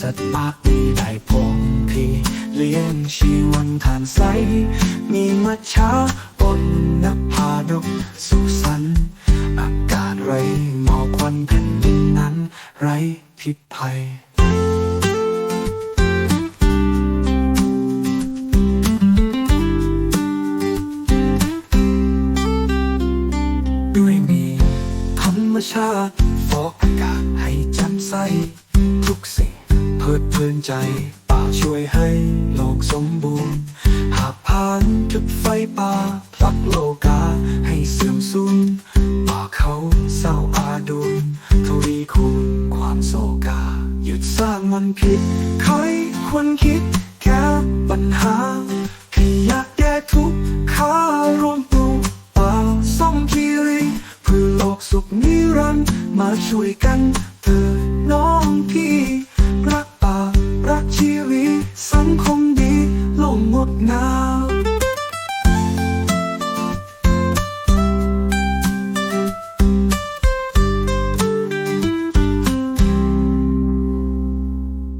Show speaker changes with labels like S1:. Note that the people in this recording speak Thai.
S1: สัตว์ป่ามีได้พงพีเลี้ยงชีวันทานใส มีมัชชาปนนภาดกสุสันอากาศไรหมอกควันแผ่นดินนั้น ไรพิษภัยด้วยมีธรรมชาติ ลิดเพลินใจ ป่าช่วยให้โลกสมบูรณ์ หากผ่านจุดไฟป่าพลักโลกาให้เสื่อมสูญป่าเขาเศร้าอาดูลทวีคูณความโศกา หยุดสร้างมันผิดใครควรคิดแก้ปัญหาขยะแก้ทุกข์ข้ารวมปลูกป่าซ่อมคีรีเพื่อโลกสุขนิรันดร์มาช่วยกันเถิดน้ now